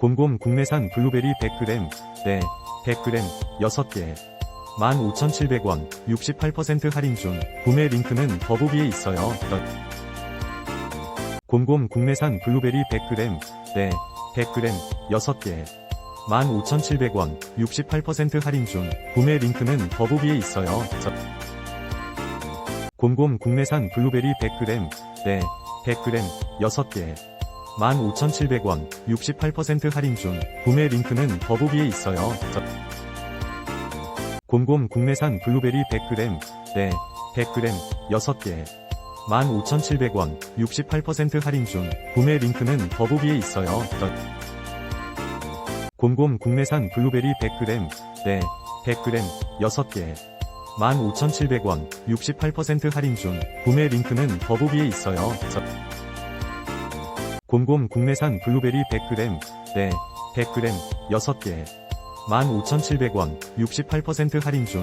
곰곰 국내산 블루베리 100g, 네, 100g, 6개. 15,700원, 68% 할인 중, 구매 링크는 더보기에 있어요. 덧. 곰곰 국내산 블루베리 100g, 네, 100g, 6개. 15,700원, 68% 할인 중, 구매 링크는 더보기에 있어요. 덧. 곰곰 국내산 블루베리 100g, 네, 100g, 6개. 15,700원, 68% 할인 중, 구매 링크는 더보기에 있어요. 덧. 곰곰 국내산 블루베리 100g, 네, 100g, 6개. 15,700원, 68% 할인 중, 구매 링크는 더보기에 있어요. 덧. 곰곰 국내산 블루베리 100g, 네, 100g, 6개. 15,700원, 68% 할인 중, 구매 링크는 더보기에 있어요. 덧. 곰곰 국내산 블루베리 100g, 네, 100g, 6개. 15,700원, 68% 할인 중,